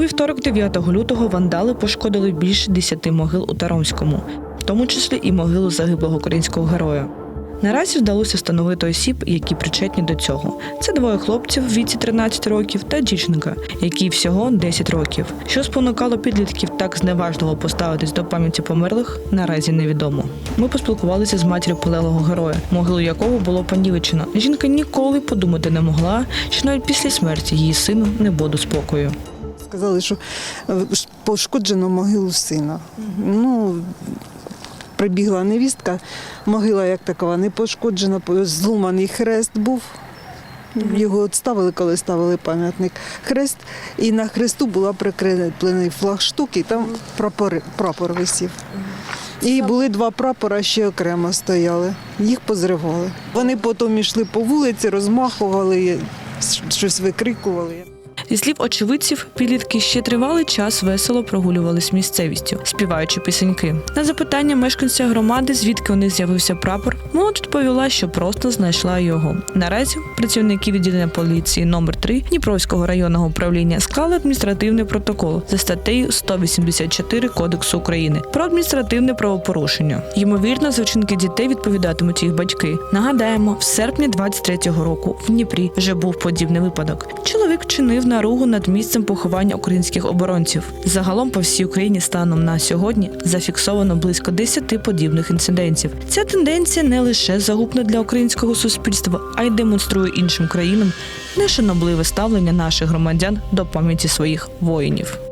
вівторок, 9 лютого, вандали пошкодили більше 10 могил у Таромському, в тому числі і могилу загиблого українського героя. Наразі вдалося встановити осіб, які причетні до цього. Це двоє хлопців в віці 13 років та дівчинка, якій всього 10 років. Що спонукало підлітків так зневажливо поставитись до пам'яті померлих, наразі невідомо. Ми поспілкувалися з матір'ю полеглого героя, могилу якого було понівечено. Жінка ніколи подумати не могла, що навіть після смерті її сину не буде спокою. Сказали, що е, пошкоджено могилу сина. Ну, прибігла невістка, могила як такова не пошкоджена, по- зломаний хрест був. Його от ставили, коли ставили пам'ятник хрест, і на хресту була прикріплений флагштук, і там прапор, прапор висів. І були два прапора ще окремо стояли. Їх позривали. Вони потім йшли по вулиці, розмахували, щось викрикували. Зі слів очевидців, підлітки ще тривалий час весело прогулювались місцевістю, співаючи пісеньки. На запитання мешканця громади, звідки у них з'явився прапор, молодь відповіла, що просто знайшла його. Наразі працівники відділення поліції номер 3 Дніпровського районного управління склали адміністративний протокол за статтею 184 Кодексу України про адміністративне правопорушення. Ймовірно, за вчинки дітей відповідатимуть їх батьки. Нагадаємо, в серпні 23-го року в Дніпрі вже був подібний випадок. Чоловік чинив наругу над місцем поховання українських оборонців. Загалом по всій Україні станом на сьогодні зафіксовано близько 10 подібних інцидентів. Ця тенденція не лише загубна для українського суспільства, а й демонструє іншим країнам нешанобливе ставлення наших громадян до пам'яті своїх воїнів.